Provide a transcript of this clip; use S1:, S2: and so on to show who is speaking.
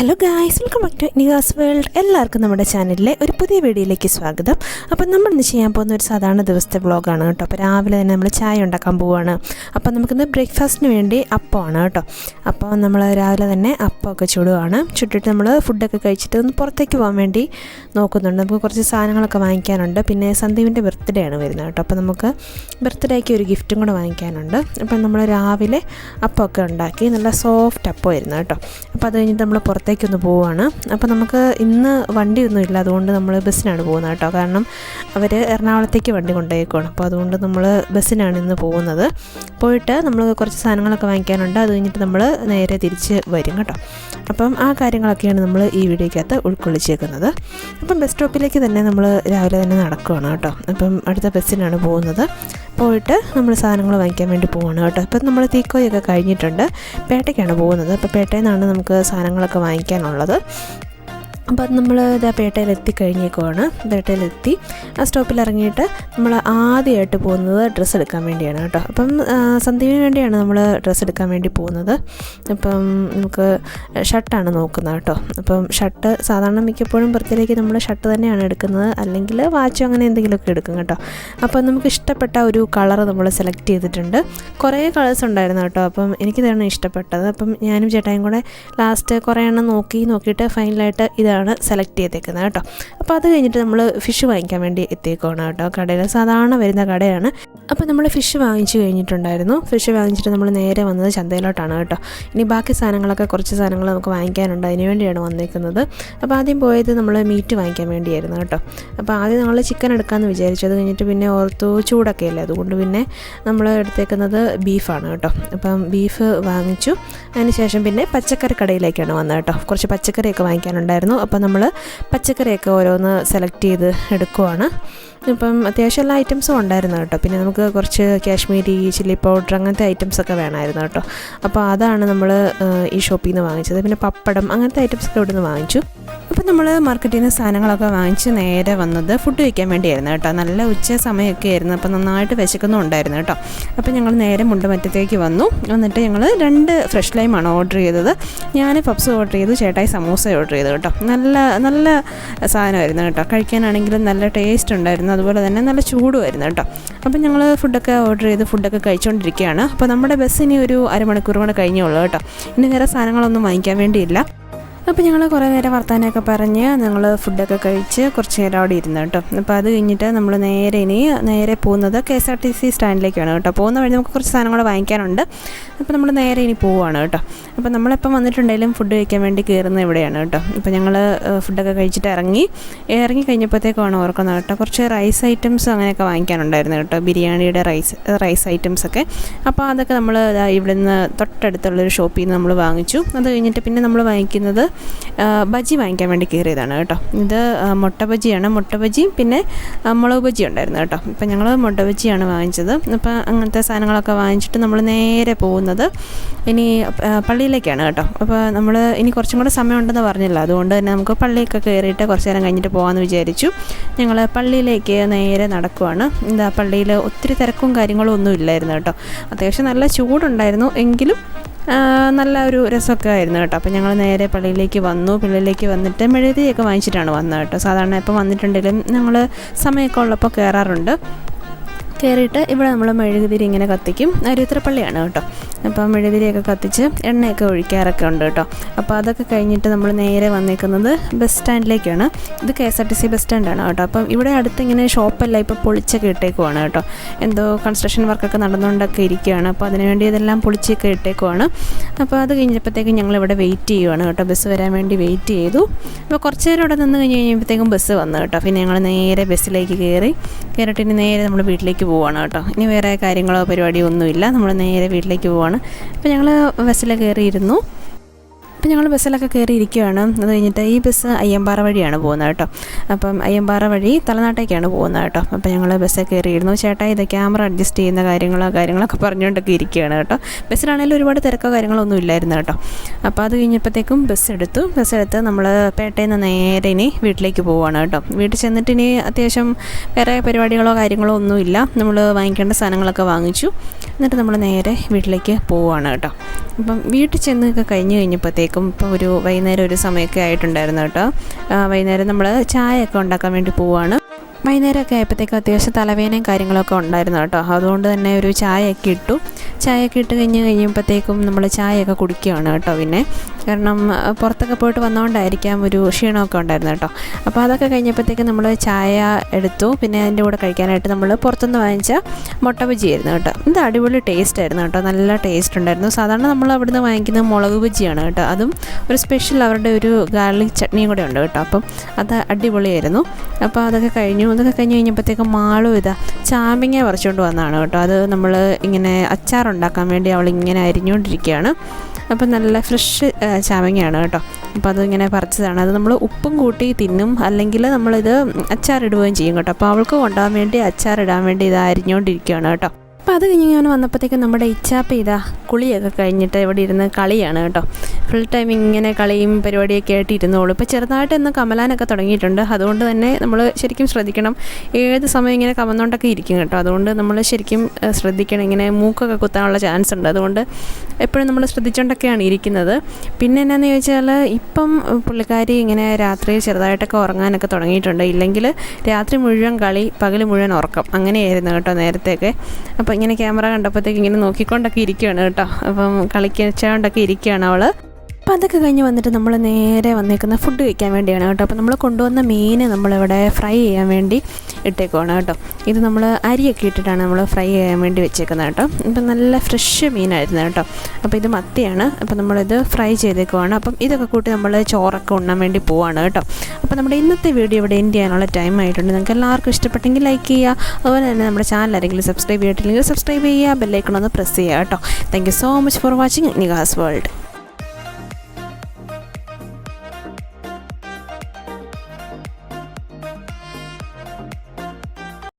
S1: Hello guys welcome back to Nigas world എല്ലാവർക്കും നമ്മുടെ ചാനലിലെ ഒരു പുതിയ വീഡിയോയിലേക്ക് സ്വാഗതം. അപ്പം നമ്മൾ ഇന്ന് ചെയ്യാൻ പോകുന്ന ഒരു സാധാരണ ദിവസത്തെ വ്ളോഗാണ് കേട്ടോ. അപ്പോൾ രാവിലെ തന്നെ നമ്മൾ ചായ ഉണ്ടാക്കാൻ പോവുകയാണ് അപ്പം നമുക്കിന്ന് ബ്രേക്ക്ഫാസ്റ്റിന് വേണ്ടി അപ്പമാണ് കേട്ടോ. അപ്പോൾ നമ്മൾ രാവിലെ തന്നെ അപ്പമൊക്കെ ചുടുകയാണ് ചുട്ടിട്ട് നമ്മൾ ഫുഡൊക്കെ കഴിച്ചിട്ട് ഒന്ന് പുറത്തേക്ക് പോകാൻ വേണ്ടി നോക്കുന്നുണ്ട്. നമുക്ക് കുറച്ച് സാധനങ്ങളൊക്കെ വാങ്ങിക്കാനുണ്ട്. പിന്നെ സന്ദീപിന്റെ ബർത്ത്ഡേ ആണ് വരുന്നത് കേട്ടോ. അപ്പോൾ നമുക്ക് ബർത്ത്ഡേക്ക് ഒരു ഗിഫ്റ്റും കൂടെ വാങ്ങിക്കാനുണ്ട്. അപ്പം നമ്മൾ രാവിലെ അപ്പമൊക്കെ ഉണ്ടാക്കി നല്ല സോഫ്റ്റ് അപ്പം അപ്പമായിരുന്നു കേട്ടോ. അപ്പോൾ അത് കഴിഞ്ഞിട്ട് നമ്മൾ പുറത്തേക്കൊന്ന് പോവുകയാണ് അപ്പോൾ നമുക്ക് ഇന്ന് വണ്ടിയൊന്നും ഇല്ല അതുകൊണ്ട് നമ്മൾ ബസ്സിനാണ് പോകുന്നത് കേട്ടോ. കാരണം അവർ എറണാകുളത്തേക്ക് വണ്ടി കൊണ്ടുപോയേക്കുവാണ്. അപ്പോൾ അതുകൊണ്ട് നമ്മൾ ബസ്സിനാണ് ഇന്ന് പോകുന്നത്. പോയിട്ട് നമ്മൾ കുറച്ച് സാധനങ്ങളൊക്കെ വാങ്ങിക്കാനുണ്ട്. അത് കഴിഞ്ഞിട്ട് നമ്മൾ നേരെ തിരിച്ച് വരും കേട്ടോ. അപ്പം ആ കാര്യങ്ങളൊക്കെയാണ് നമ്മൾ ഈ വീഡിയോയ്ക്കകത്ത് ഉൾക്കൊള്ളിച്ചേക്കുന്നത്. അപ്പം ബസ് സ്റ്റോപ്പിലേക്ക് തന്നെ നമ്മൾ രാവിലെ തന്നെ നടക്കുകയാണ് കേട്ടോ. അപ്പം അടുത്ത ബസ്സിനാണ് പോകുന്നത്. പോയിട്ട് നമ്മൾ സാധനങ്ങൾ വാങ്ങിക്കാൻ വേണ്ടി പോവാണ് കേട്ടോ. അപ്പം നമ്മൾ തീക്കോയൊക്കെ കഴിഞ്ഞിട്ടുണ്ട്. പേട്ടയ്ക്കാണ് പോകുന്നത്. അപ്പോൾ പേട്ടയിൽ നിന്നാണ് നമുക്ക് സാധനങ്ങളൊക്കെ വാങ്ങിക്കാനുള്ളത് അപ്പോൾ അത് നമ്മൾ ഇതാ പേട്ടയിൽ എത്തിക്കഴിഞ്ഞേക്കുവാണ് പേട്ടയിലെത്തി. ആ സ്റ്റോപ്പിൽ ഇറങ്ങിയിട്ട് നമ്മൾ ആദ്യമായിട്ട് പോകുന്നത് ഡ്രസ്സ് എടുക്കാൻ വേണ്ടിയാണ് കേട്ടോ. അപ്പം സന്ധ്യവിന് വേണ്ടിയാണ് നമ്മൾ ഡ്രസ്സ് എടുക്കാൻ വേണ്ടി പോകുന്നത്. അപ്പം നമുക്ക് ഷർട്ടാണ് നോക്കുന്നത് കേട്ടോ. അപ്പം ഷർട്ട് സാധാരണ മിക്കപ്പോഴും പുറത്തേക്ക് നമ്മൾ ഷർട്ട് തന്നെയാണ് എടുക്കുന്നത്. അല്ലെങ്കിൽ വാച്ചോ അങ്ങനെ എന്തെങ്കിലുമൊക്കെ എടുക്കും കേട്ടോ. അപ്പം നമുക്ക് ഇഷ്ടപ്പെട്ട ഒരു കളർ നമ്മൾ സെലക്ട് ചെയ്തിട്ടുണ്ട്. കുറേ കളേഴ്സ് ഉണ്ടായിരുന്നു കേട്ടോ. അപ്പം എനിക്കിതാണ് ഇഷ്ടപ്പെട്ടത്. അപ്പം ഞാനും ചേട്ടായും കൂടെ ലാസ്റ്റ് കുറേ എണ്ണം നോക്കി നോക്കിയിട്ട് ഫൈനലായിട്ട് ഇതാണ് സെലക്ട് ചെയ്തേക്കുന്നത് കേട്ടോ. അപ്പോൾ അത് കഴിഞ്ഞിട്ട് നമ്മൾ ഫിഷ് വാങ്ങിക്കാൻ വേണ്ടി എത്തിയേക്കുവാണ് കേട്ടോ. കടയിൽ സാധാരണ വരുന്ന കടയാണ്. അപ്പോൾ നമ്മൾ ഫിഷ് വാങ്ങിച്ചു കഴിഞ്ഞിട്ടുണ്ടായിരുന്നു. ഫിഷ് വാങ്ങിച്ചിട്ട് നമ്മൾ നേരെ വന്നത് ചന്തയിലോട്ടാണ് കേട്ടോ. ഇനി ബാക്കി സാധനങ്ങളൊക്കെ കുറച്ച് സാധനങ്ങൾ നമുക്ക് വാങ്ങിക്കാനുണ്ട്. അതിന് വേണ്ടിയാണ് വന്നേക്കുന്നത്. അപ്പോൾ ആദ്യം പോയത് നമ്മൾ മീറ്റ് വാങ്ങിക്കാൻ വേണ്ടിയായിരുന്നു കേട്ടോ. അപ്പോൾ ആദ്യം നമ്മൾ ചിക്കൻ എടുക്കാമെന്ന് വിചാരിച്ചു. അത് കഴിഞ്ഞിട്ട് പിന്നെ ഓർത്തു ചൂടൊക്കെ അല്ലേ? അതുകൊണ്ട് പിന്നെ നമ്മൾ എടുത്തേക്കുന്നത് ബീഫാണ് കേട്ടോ. അപ്പം ബീഫ് വാങ്ങിച്ചു. അതിനുശേഷം പിന്നെ പച്ചക്കറി കടയിലേക്കാണ് വന്നത് കേട്ടോ. കുറച്ച് പച്ചക്കറിയൊക്കെ വാങ്ങിക്കാനുണ്ടായിരുന്നു. അപ്പോൾ നമ്മൾ പച്ചക്കറിയൊക്കെ ഓരോന്ന് സെലക്ട് ചെയ്ത് എടുക്കുവാണ്. ഇപ്പം അത്യാവശ്യം എല്ലാ ഐറ്റംസും ഉണ്ടായിരുന്നു കേട്ടോ. പിന്നെ നമുക്ക് കുറച്ച് കാശ്മീരി ചില്ലി പൗഡർ അങ്ങനത്തെ ഐറ്റംസ് ഒക്കെ വേണമായിരുന്നു കേട്ടോ. അപ്പോൾ അതാണ് നമ്മൾ ഈ ഷോപ്പിൽ നിന്ന് വാങ്ങിച്ചത്. പിന്നെ പപ്പടം അങ്ങനത്തെ ഐറ്റംസൊക്കെ ഇവിടെ നിന്ന് വാങ്ങിച്ചു. അപ്പോൾ നമ്മൾ മാർക്കറ്റിൽ നിന്ന് സാധനങ്ങളൊക്കെ വാങ്ങിച്ച് നേരെ വന്നത് ഫുഡ് കഴിക്കാൻ വേണ്ടിയായിരുന്നു കേട്ടോ. നല്ല ഉച്ച സമയമൊക്കെ ആയിരുന്നു. അപ്പോൾ നന്നായിട്ട് വിശക്കുന്നുണ്ടായിരുന്നു കേട്ടോ. അപ്പോൾ ഞങ്ങൾ നേരെ മുണ്ടുമറ്റത്തേക്ക് വന്നു. എന്നിട്ട് ഞങ്ങൾ രണ്ട് ഫ്രഷ് ലൈമാണ് ഓർഡർ ചെയ്തത്. ഞാൻ പപ്സ് ഓർഡർ ചെയ്തു ചേട്ടായി സമൂസ ഓർഡർ ചെയ്തു കേട്ടോ. നല്ല നല്ല സാധനമായിരുന്നു കേട്ടോ. കഴിക്കാനാണെങ്കിലും നല്ല ടേസ്റ്റ് ഉണ്ടായിരുന്നു. അതുപോലെ തന്നെ നല്ല ചൂടുമായിരുന്നു കേട്ടോ. അപ്പോൾ ഞങ്ങൾ ഫുഡൊക്കെ ഓർഡർ ചെയ്ത് ഫുഡൊക്കെ കഴിച്ചുകൊണ്ടിരിക്കുകയാണ് അപ്പോൾ നമ്മുടെ ബസ് ഇനി ഒരു അരമണിക്കൂർ കൂടെ കഴിഞ്ഞേ ഉള്ളൂ കേട്ടോ. ഇനി വേറെ സാധനങ്ങളൊന്നും വാങ്ങിക്കാൻ വേണ്ടിയില്ല. അപ്പോൾ ഞങ്ങൾ കുറേ നേരം വർത്താനമൊക്കെ പറഞ്ഞ് ഞങ്ങൾ ഫുഡൊക്കെ കഴിച്ച് കുറച്ച് നേരം അവിടെ ഇരുന്നു കേട്ടോ. അപ്പോൾ അത് കഴിഞ്ഞിട്ട് നമ്മൾ നേരെ ഇനി നേരെ പോകുന്നത് K S R T C സ്റ്റാൻഡിലേക്കാണ് കേട്ടോ. പോകുന്ന വഴി നമുക്ക് കുറച്ച് സാധനങ്ങൾ വാങ്ങിക്കാനുണ്ട്. അപ്പോൾ നമ്മൾ നേരെ ഇനി പോവുകയാണ് കേട്ടോ. അപ്പോൾ നമ്മളിപ്പം വന്നിട്ടുണ്ടെങ്കിലും ഫുഡ് കഴിക്കാൻ വേണ്ടി കയറുന്ന ഇവിടെയാണ് കേട്ടോ. ഇപ്പോൾ ഞങ്ങൾ ഫുഡൊക്കെ കഴിച്ചിട്ട് ഇറങ്ങി ഇറങ്ങി കഴിഞ്ഞപ്പോഴത്തേക്കാണ് ഓർക്കുന്നത് കേട്ടോ. കുറച്ച് റൈസ് ഐറ്റംസ് അങ്ങനെയൊക്കെ വാങ്ങിക്കാനുണ്ടായിരുന്നു കേട്ടോ. ബിരിയാണിയുടെ റൈസ് റൈസ് ഐറ്റംസ് ഒക്കെ. അപ്പോൾ അതൊക്കെ നമ്മൾ ഇവിടെ നിന്ന് തൊട്ടടുത്തുള്ളൊരു ഷോപ്പിൽ നിന്ന് നമ്മൾ വാങ്ങിച്ചു. അത് കഴിഞ്ഞിട്ട് പിന്നെ നമ്മൾ വാങ്ങിക്കുന്നത് ബജി വാങ്ങിക്കാൻ വേണ്ടി കയറിയതാണ് കേട്ടോ. ഇത് മുട്ട ബജിയാണ്. മുട്ട ബജി പിന്നെ മുളക് ബജി ഉണ്ടായിരുന്നു കേട്ടോ. ഇപ്പം ഞങ്ങൾ മുട്ട ബജിയാണ് വാങ്ങിച്ചത്. അപ്പോൾ അങ്ങനത്തെ സാധനങ്ങളൊക്കെ വാങ്ങിച്ചിട്ട് നമ്മൾ നേരെ പോകുന്നത് ഇനി പള്ളിയിലേക്കാണ് കേട്ടോ. അപ്പോൾ നമ്മൾ ഇനി കുറച്ചും കൂടെ സമയമുണ്ടെന്ന് പറഞ്ഞില്ല. അതുകൊണ്ട് തന്നെ നമുക്ക് പള്ളിയൊക്കെ കയറിയിട്ട് കുറച്ച് നേരം കഴിഞ്ഞിട്ട് പോകാമെന്ന് വിചാരിച്ചു. ഞങ്ങൾ പള്ളിയിലേക്ക് നേരെ നടക്കുവാണ്. എന്താ പള്ളിയിൽ ഒത്തിരി തിരക്കും കാര്യങ്ങളും ഒന്നും ഇല്ലായിരുന്നു കേട്ടോ. അത്യാവശ്യം നല്ല ചൂടുണ്ടായിരുന്നു. എങ്കിലും നല്ല ഒരു രസമൊക്കെ ആയിരുന്നു കേട്ടോ. അപ്പോൾ ഞങ്ങൾ നേരെ പള്ളിയിലേക്ക് വന്നു. പിള്ളയിലേക്ക് വന്നിട്ട് മെഴുതിയൊക്കെ വാങ്ങിച്ചിട്ടാണ് വന്നത് കേട്ടോ. സാധാരണ ഇപ്പം വന്നിട്ടുണ്ടെങ്കിലും ഞങ്ങൾ സമയമൊക്കെ ഉള്ളപ്പോൾ കയറാറുണ്ട്. കയറിയിട്ട് ഇവിടെ നമ്മൾ മെഴുകുതിരി ഇങ്ങനെ കത്തിക്കും. അരുത്രപ്പള്ളിയാണ് കേട്ടോ. അപ്പോൾ മെഴുകുതിരിയൊക്കെ കത്തിച്ച് എണ്ണയൊക്കെ ഒഴിക്കാറൊക്കെ ഉണ്ട് കേട്ടോ. അപ്പോൾ അതൊക്കെ കഴിഞ്ഞിട്ട് നമ്മൾ നേരെ വന്നേക്കുന്നത് ബസ് സ്റ്റാൻഡിലേക്കാണ്. ഇത് K S R T C bus സ്റ്റാൻഡാണ് കേട്ടോ. അപ്പം ഇവിടെ അടുത്ത് ഇങ്ങനെ ഷോപ്പെല്ലാം ഇപ്പോൾ പൊളിച്ചൊക്കെ ഇട്ടേക്കുവാണ് കേട്ടോ. എന്തോ കൺസ്ട്രക്ഷൻ വർക്കൊക്കെ നടന്നുകൊണ്ടൊക്കെ ഇരിക്കുകയാണ് അപ്പോൾ അതിനുവേണ്ടി ഇതെല്ലാം പൊളിച്ചൊക്കെ ഇട്ടേക്കുവാണ്. അപ്പോൾ അത് കഴിഞ്ഞപ്പോഴത്തേക്കും ഞങ്ങൾ ഇവിടെ വെയിറ്റ് ചെയ്യുവാണ് കേട്ടോ. ബസ് വരാൻ വേണ്ടി വെയിറ്റ് ചെയ്തു. അപ്പോൾ കുറച്ച് നേരം ഇവിടെ നിന്ന് കഴിഞ്ഞ് കഴിയുമ്പോഴത്തേക്കും ബസ് വന്നു കേട്ടോ. പിന്നെ ഞങ്ങൾ നേരെ ബസ്സിലേക്ക് കയറി. കയറിയിട്ട് ഇനി നേരെ നമ്മൾ വീട്ടിലേക്ക് പോവാണ് കേട്ടോ. ഇനി വേറെ കാര്യങ്ങളോ പരിപാടിയോ ഒന്നുമില്ല. നമ്മൾ നേരെ വീട്ടിലേക്ക് പോവാണ്. അപ്പോൾ ഞങ്ങൾ ബസ്സിൽ കയറിയിരുന്നു അപ്പോൾ ഞങ്ങൾ ബസ്സിലൊക്കെ കയറി ഇരിക്കുകയാണ് അത് കഴിഞ്ഞിട്ട് ഈ ബസ് അയ്യമ്പാറ വഴിയാണ് പോകുന്നത് കേട്ടോ. അപ്പം അയ്യമ്പാറ വഴി തലനാട്ടേക്കാണ് പോകുന്നത് കേട്ടോ. അപ്പം ഞങ്ങൾ ബസ്സിൽ കയറിയിരുന്നു. ചേട്ടാ ഇത് ക്യാമറ അഡ്ജസ്റ്റ് ചെയ്യുന്ന കാര്യങ്ങളോ കാര്യങ്ങളൊക്കെ പറഞ്ഞുകൊണ്ടൊക്കെ ഇരിക്കുകയാണ് കേട്ടോ. ബസ്സിലാണെങ്കിലും ഒരുപാട് തിരക്കോ കാര്യങ്ങളൊന്നും ഇല്ലായിരുന്നു കേട്ടോ. അപ്പോൾ അത് കഴിഞ്ഞപ്പോഴത്തേക്കും ബസ് എടുത്തു. ബസ് എടുത്ത് നമ്മൾ പേട്ടയിൽ നിന്ന് നേരെ ഇനി വീട്ടിലേക്ക് പോവുകയാണ് കേട്ടോ. വീട്ടിൽ ചെന്നിട്ട് ഇനി അത്യാവശ്യം വേറെ പരിപാടികളോ കാര്യങ്ങളോ ഒന്നുമില്ല നമ്മൾ വാങ്ങിക്കേണ്ട സാധനങ്ങളൊക്കെ വാങ്ങിച്ചു. എന്നിട്ട് നമ്മൾ നേരെ വീട്ടിലേക്ക് പോവുകയാണ് കേട്ടോ. അപ്പം വീട്ടിൽ ചെന്നൊക്കെ കഴിഞ്ഞ് കഴിഞ്ഞപ്പോഴത്തേക്കും കഴിഞ്ഞപ്പോഴത്തേക്കും ഇപ്പോൾ ഒരു വൈകുന്നേരം ഒരു സമയമൊക്കെ ആയിട്ടുണ്ടായിരുന്നു കേട്ടോ. വൈകുന്നേരം നമ്മൾ ചായയൊക്കെ ഉണ്ടാക്കാൻ വേണ്ടി പോവുകയാണ് വൈകുന്നേരമൊക്കെ ആയപ്പോഴത്തേക്കും അത്യാവശ്യം തലവേദനയും കാര്യങ്ങളൊക്കെ ഉണ്ടായിരുന്നു കേട്ടോ. അതുകൊണ്ട് തന്നെ ഒരു ചായയൊക്കെ ഇട്ടു. ചായയൊക്കെ ഇട്ട് കഴിഞ്ഞ് കഴിയുമ്പോഴത്തേക്കും നമ്മൾ ചായയൊക്കെ കുടിക്കുകയാണ് കേട്ടോ പിന്നെ. കാരണം പുറത്തൊക്കെ പോയിട്ട് വന്നുകൊണ്ടായിരിക്കാം ഒരു ക്ഷീണമൊക്കെ ഉണ്ടായിരുന്നു കേട്ടോ. അപ്പോൾ അതൊക്കെ കഴിഞ്ഞപ്പോഴത്തേക്കും നമ്മൾ ചായ എടുത്തു. പിന്നെ അതിന്റെ കൂടെ കഴിക്കാനായിട്ട് നമ്മൾ പുറത്തുനിന്ന് വാങ്ങിച്ച മുട്ട ബജിയായിരുന്നു കേട്ടോ. ഇത് അടിപൊളി ടേസ്റ്റ് ആയിരുന്നു കേട്ടോ. നല്ല ടേസ്റ്റ് ഉണ്ടായിരുന്നു. സാധാരണ നമ്മൾ അവിടുന്ന് വാങ്ങിക്കുന്നത് മുളക് ബജിയാണ് കേട്ടോ. അതും ഒരു സ്പെഷ്യൽ അവരുടെ ഒരു ഗാർലിക് ചട്നിയും കൂടെ ഉണ്ട് കേട്ടോ. അപ്പം അത് അടിപൊളിയായിരുന്നു. അപ്പോൾ അതൊക്കെ കഴിഞ്ഞു. അതൊക്കെ കഴിഞ്ഞ് കഴിഞ്ഞപ്പോഴത്തേക്കും മാളും ഇതാ ചാമ്പിങ്ങ പറിച്ചുകൊണ്ട് വന്നതാണ് കേട്ടോ. അത് നമ്മൾ ഇങ്ങനെ അച്ചാറുണ്ടാക്കാൻ വേണ്ടി അവൾ ഇങ്ങനെ അരിഞ്ഞുകൊണ്ടിരിക്കുകയാണ്. അപ്പം നല്ല ഫ്രഷ് ചാമങ്ങയാണ് കേട്ടോ. അപ്പോൾ അതിങ്ങനെ പറിച്ചതാണ്. അത് നമ്മൾ ഉപ്പും കൂട്ടി തിന്നും അല്ലെങ്കിൽ നമ്മളിത് അച്ചാറിടുകയും ചെയ്യും കേട്ടോ. അപ്പോൾ അവൾക്ക് കൊണ്ടുപോകാൻ വേണ്ടി അച്ചാറിടാൻ വേണ്ടി ഇത് അരിഞ്ഞുകൊണ്ടിരിക്കുകയാണ് കേട്ടോ. അപ്പോൾ അത് കഴിഞ്ഞ് ഞാൻ വന്നപ്പോഴത്തേക്കും നമ്മുടെ ഇച്ചാപ്പ ഇതാ കുളിയൊക്കെ കഴിഞ്ഞിട്ട് ഇവിടെ ഇരുന്ന് കളിയാണ് കേട്ടോ. ഫുൾ ടൈം ഇങ്ങനെ കളിയും പരിപാടിയൊക്കെ ആയിട്ട് ഇരുന്നോളൂ. ഇപ്പോൾ ചെറുതായിട്ട് ഇന്ന് കമലാനൊക്കെ തുടങ്ങിയിട്ടുണ്ട്. അതുകൊണ്ട് തന്നെ നമ്മൾ ശരിക്കും ശ്രദ്ധിക്കണം. ഏത് സമയം ഇങ്ങനെ കമന്നുകൊണ്ടൊക്കെ ഇരിക്കും കേട്ടോ. അതുകൊണ്ട് നമ്മൾ ശരിക്കും ശ്രദ്ധിക്കണം. ഇങ്ങനെ മൂക്കൊക്കെ കുത്താനുള്ള ചാൻസ് ഉണ്ട്. അതുകൊണ്ട് എപ്പോഴും നമ്മൾ ശ്രദ്ധിച്ചുകൊണ്ടൊക്കെയാണ് ഇരിക്കുന്നത്. പിന്നെ എന്നാന്ന് ചോദിച്ചാൽ ഇപ്പം പുള്ളിക്കാരി ഇങ്ങനെ രാത്രി ചെറുതായിട്ടൊക്കെ ഉറങ്ങാനൊക്കെ തുടങ്ങിയിട്ടുണ്ട്. ഇല്ലെങ്കിൽ രാത്രി മുഴുവൻ കളി പകൽ മുഴുവൻ ഉറക്കം. അങ്ങനെയായിരുന്നു കേട്ടോ നേരത്തെയൊക്കെ ഇങ്ങനെ ക്യാമറ കണ്ടപ്പോഴത്തേക്ക് ഇങ്ങനെ നോക്കിക്കൊണ്ടൊക്കെ ഇരിക്കുകയാണ് കേട്ടോ. അപ്പം കളിക്കൊണ്ടൊക്കെ ഇരിക്കുകയാണ് അവൾ അപ്പോൾ അതൊക്കെ കഴിഞ്ഞ് വന്നിട്ട് നമ്മൾ നേരെ വന്നേക്കുന്ന ഫുഡ് കഴിക്കാൻ വേണ്ടിയാണ് കേട്ടോ. അപ്പോൾ നമ്മൾ കൊണ്ടുവന്ന മീൻ നമ്മളിവിടെ ഫ്രൈ ചെയ്യാൻ വേണ്ടി ഇട്ടേക്കുവാണ് കേട്ടോ. ഇത് നമ്മൾ അരിയൊക്കെ ഇട്ടിട്ടാണ് നമ്മൾ ഫ്രൈ ചെയ്യാൻ വേണ്ടി വെച്ചേക്കുന്നത് കേട്ടോ. ഇപ്പം നല്ല ഫ്രഷ് മീനായിരുന്നു കേട്ടോ. അപ്പോൾ ഇത് മത്തിയാണ്. അപ്പോൾ നമ്മളിത് ഫ്രൈ ചെയ്തേക്കുവാണ്. അപ്പം ഇതൊക്കെ കൂട്ടി നമ്മൾ ചോറൊക്കെ ഉണ്ണാൻ വേണ്ടി പോവാണ് കേട്ടോ. അപ്പോൾ നമ്മുടെ ഇന്നത്തെ വീഡിയോ ഇവിടെ എൻഡ് ചെയ്യാനുള്ള ടൈം ആയിട്ടുണ്ട്. നിങ്ങൾക്ക് എല്ലാവർക്കും ഇഷ്ടപ്പെട്ടെങ്കിൽ ലൈക്ക് ചെയ്യുക. അതുപോലെ തന്നെ നമ്മുടെ ചാനൽ ആരെങ്കിലും സബ്സ്ക്രൈബ് ചെയ്തിട്ടില്ലെങ്കിൽ സബ്സ്ക്രൈബ് ചെയ്യുക. ബെല്ലൈക്കൺ ഒന്ന് പ്രസ് ചെയ്യുക കേട്ടോ. Thank you so much for watching Nigas world